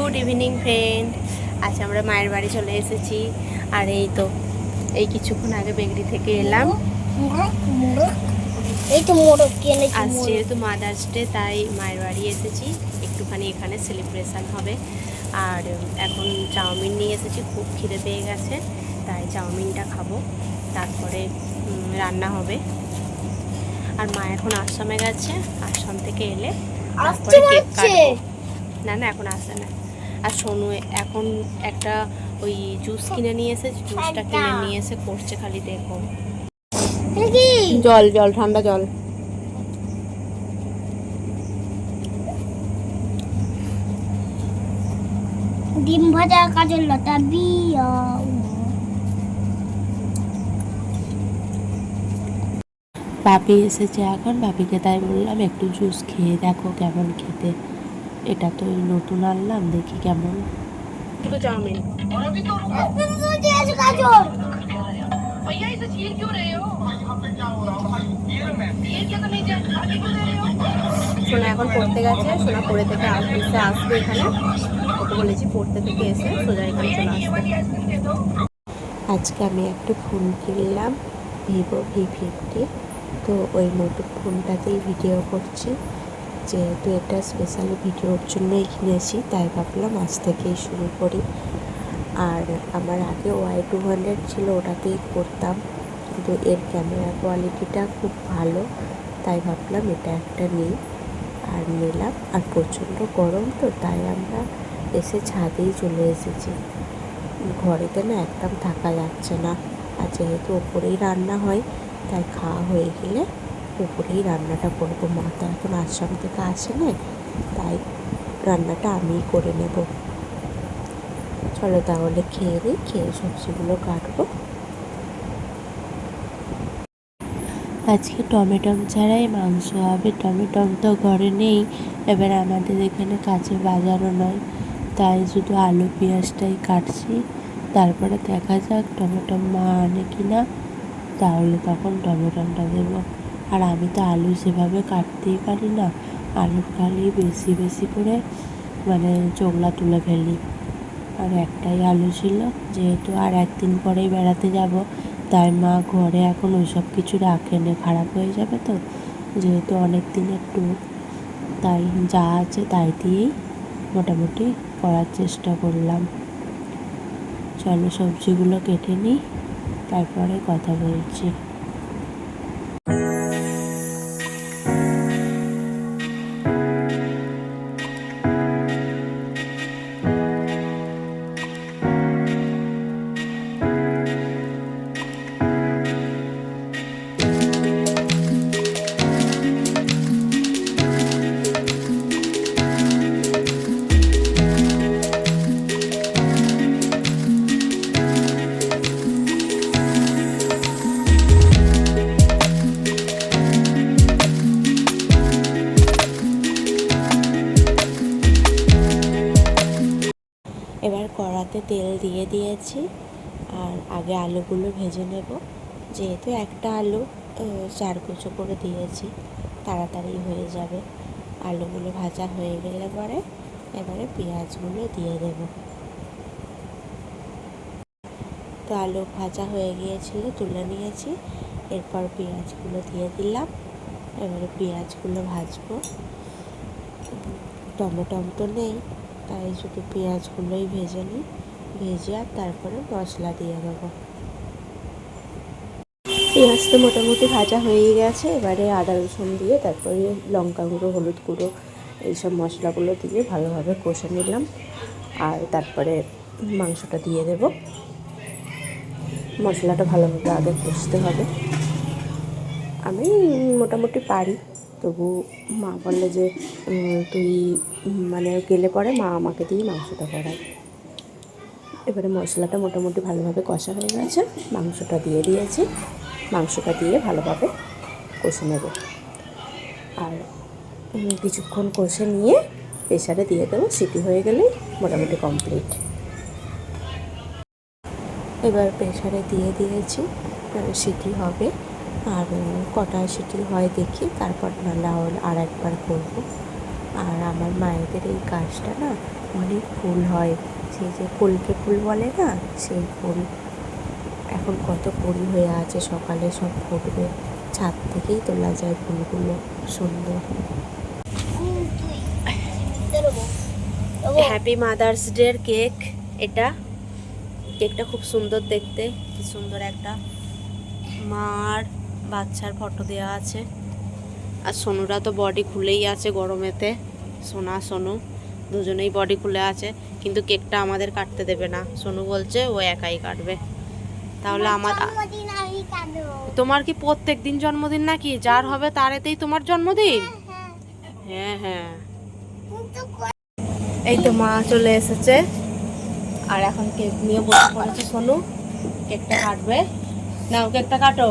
Good evening friend আজ আমরা মায়ের বাড়ি চলে এসেছি। আর এই তো এই কিছুক্ষণ আগে বেগড়ি থেকে এলাম। এই তো মোড়ক আজ যেহেতু মাদার্স ডে তাই মায়ের বাড়ি এসেছি। একটুখানি এখানে সেলিব্রেশন হবে। আর এখন চাউমিন নিয়ে এসেছি খুব খিদে পেয়ে গেছে তাই চাউমিনটা খাব। তারপরে রান্না হবে। আর মা এখন আসামে গেছে আসাম থেকে এলে তারপরে কেক কাটবো। না না এখন আসে না। আর সোনু এখন একটা ওই জুস কিনে নিয়ে এসে জুসটা কিনে নিয়ে এসে করছে খালি দেখো। জল জল ঠান্ডা জল। ডিম ভাজা কাজের লতা বিয়া। বাপি এসেছে এখন বাপিকে তাই বললাম একটু জুস খেয়ে দেখো কেমন খেতে। এটা তো নতুন আনলাম দেখি কেমন। চাউমিন। সোনা এখন পড়তে গেছে সোনা পড়ে থেকে আসবে এসে আসবে এখানে। ওকে বলেছি পড়তে থেকে এসে সোজা এখানে চলে আসবে। আজকে আমি একটা ফোন কিনলাম ভিভো ভি ফিফটি তো ওই নতুন ফোনটাতেই ভিডিও করছি। যেহেতু এটা স্পেশালি ভিডিওর জন্যই কিনেছি, তাই ভাবলাম আজ থেকেই শুরু করি। আর আমার আগে ওয়াই টু হান্ড্রেড ছিল, ওটাতেই করতাম। কিন্তু এর ক্যামেরা কোয়ালিটিটা খুব ভালো, তাই ভাবলাম এটা একটা নিই। আর নিলাম, আর প্রচণ্ড গরম তো, তাই আমরা এসে ছাদেই চলে এসেছি। ঘরেতে না একদম থাকা যাচ্ছে না, আর যেহেতু ওপরেই রান্না হয়, তাই খাওয়া হয়ে গেলে উপরেই রান্নাটা করব। মা তো এখন আশ্রম থেকে আসে না তাই রান্নাটা আমিই করে নেব। চলো তাহলে খেয়ে নিই খেয়ে সবজিগুলো কাটবো। আজকে টমেটম ছাড়াই মাংস হবে, টমেটম তো ঘরে নেই, এবার আমাদের এখানে কাছে বাজারও নয়, তাই শুধু আলু পেঁয়াজটাই কাটছি। তারপরে দেখা যাক টমেটো মা আনে কি না তাহলে তখন টমেটোটা দেবো। আর আমি তো আলু সেভাবে কাটতেই পারি না। আলুর খালি বেশি বেশি করে মানে চোগলা তুলে ফেলি। আর একটাই আলু ছিল, যেহেতু আর একদিন পরেই বেড়াতে যাব, তাই মা ঘরে এখন ওইসব কিছু রাখেনি খারাপ হয়ে যাবে তো। যেহেতু অনেক দিনের ট্যুর তাই যা আছে তাই দিয়েই মোটামুটি করার চেষ্টা করলাম। চলো সবজিগুলো কেটে নিই, তারপরে কথা বলছি। কড়াতে তেল দিয়ে দিয়েছি আর আগে আলুগুলো ভেজে নেব। যেহেতু একটা আলু চার কুচো করে দিয়েছি, তাড়াতাড়ি হয়ে যাবে। আলুগুলো ভাজা হয়ে গেলে পরে এবারে পেঁয়াজগুলো দিয়ে দেব। তো আলু ভাজা হয়ে গিয়েছিল, তুলে নিয়েছি। এরপর পেঁয়াজগুলো দিয়ে দিলাম। এবারে পেঁয়াজগুলো ভাজবো। টমেটম তো নেই। তাই শুধু পেঁয়াজগুলোই ভেজে নিই, ভেজে আর তারপরে মশলা দিয়ে দেবো। পেঁয়াজ তো মোটামুটি ভাজা হয়ে গেছে, এবারে আদা রসুন দিয়ে তারপরে লঙ্কা গুঁড়ো, হলুদ গুঁড়ো, এইসব মশলাগুলো দিয়ে ভালোভাবে কষে নিলাম। আর তারপরে মাংসটা দিয়ে দেব। মশলাটা ভালোভাবে আগে কষতে হবে। আমি মোটামুটি পারি। তবু মা বললে যে তুই মানে গেলে পরে মা আমাকে দিয়ে মাংসটা করায়। এবারে মশলাটা মোটামুটি ভালোভাবে কষা হয়ে গেছে। মাংসটা দিয়ে দিয়েছি। মাংসটা দিয়ে ভালোভাবে কষে নেব। আর কিছুক্ষণ কষে নিয়ে প্রেশারে দিয়ে দেবো। সিটি হয়ে গেলেই মোটামুটি কমপ্লিট এবার প্রেশারে দিয়ে দিয়েছি। সিটি হবে। আর কটা সিটি হয় দেখি, তারপর নাহলে আর একবার করব। আর আমার মায়েদের এই কাজটা না অনেক ফুল হয়, সেই যে কলকে ফুল বলে না, সেই ফুল এখন কত কুড়ি হয়ে আছে, সকালে সব ফুটবে, ছাদ থেকেই তোলা যায় ফুলগুলো, সুন্দর। হ্যাপি মাদার্স ডের কেক এটা। কেকটা খুব সুন্দর দেখতে, কি সুন্দর একটা মার। বাচ্চার ফটো দেওয়া আছে। আর সোনুরা তো বডি খুলেই আছে গরমেতে। সোনা সোনু দুজনেই বডি খুলে আছে কিন্তু কেকটা আমাদের কাটতে দেবে না। সোনু বলছে ও একাই কাটবে। তাহলে আমার তোমার কি প্রত্যেক দিন জন্মদিন নাকি? যার হবে তার এতেই তোমার জন্মদিন? হ্যাঁ হ্যাঁ। হ্যাঁ এই তো মা চলে এসেছে। আর এখন কেক নিয়ে বসে পড়েছে সোনু। কেকটা কাটবে। নাও কেকটা কাটো।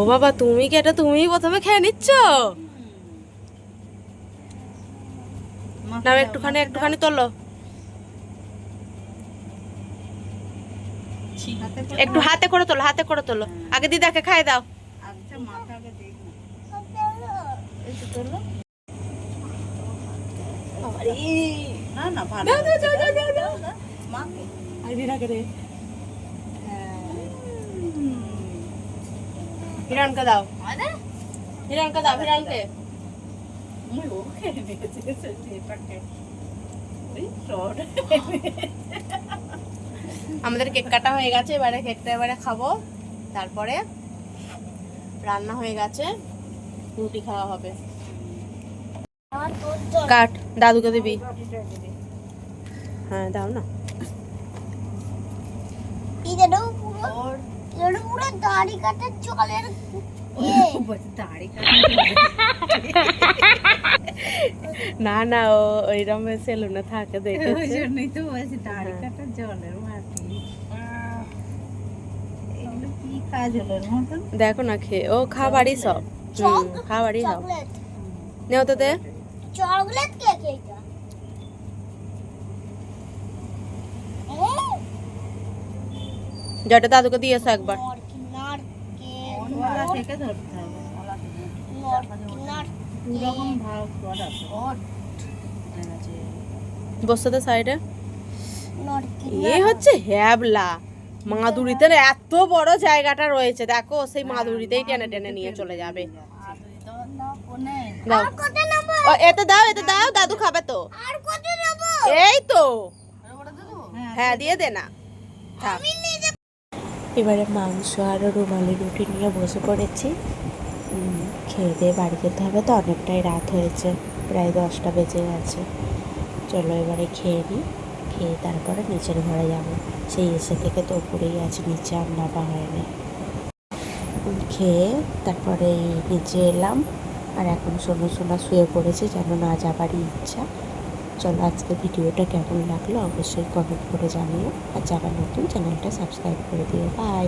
ও বাবা তুমি কি এটা তুমি প্রথমে খেয়ে নিচ্ছ? নাও একটুখানি একটুখানি তোলো। একটু হাতে করে তোলো হাতে করে তোলো। আগে দিদাকে খাই দাও। হিরণকে দাও। হিরণকে দাও হিরণকে আমাদের কেক কাটা হয়ে গেছে এবারে কেকটা এবারে খাব। তারপরে রান্না হয়ে গেছে রুটি খাওয়া হবে। কাট দাদুকে দিবি। হ্যাঁ দাও না। পুরো দাড়ি। না না ও ওইরকম সেলুনে থাকে দেখেছে। জন্যই তো বলছি দাড়ি কাটা জলের মাটি। কি দেখো না খেয়ে ও খাবারই সব। খাবারই সব। নেও তো দে। চকলেট কেক যেটা দাদুকে দিয়েছ একবার। গলা থেকে ধরতে হবে গলা থেকে দু রকম ভাব করাতে বসতে সাইডে। এ হচ্ছে হ্যাবলা। মাদুরিতে এত বড় জায়গাটা রয়েছে দেখো সেই মাদুরিতেই টেনে টেনে নিয়ে চলে যাবে। এতে দাও এতে দাও দাদু খাবে তো। এই তো। হ্যাঁ দিয়ে দে না। থাক। এবারে মাংস আর রুমালি রুটি নিয়ে বসে পড়েছি। খেয়ে দিয়ে বাড়ি যেতে হবে তো, অনেকটাই রাত হয়েছে, প্রায় দশটা বেজে গেছে। চলো এবারে খেয়ে নিই, খেয়ে তারপরে নিচের ঘরে যাব। সেই এসে থেকে তো উপরেই আছে, নিচে আর নামা হয়নি খেয়ে তারপরে নিচে এলাম, আর এখন শোনো শোনা শুয়ে পড়েছে যেন না যাবারই ইচ্ছা। চলো আজকে ভিডিওটা কেমন লাগল অবশ্যই কমেন্ট করে জানিও। আর যারা নতুন, চ্যানেলটা সাবস্ক্রাইব করে দিও। বাই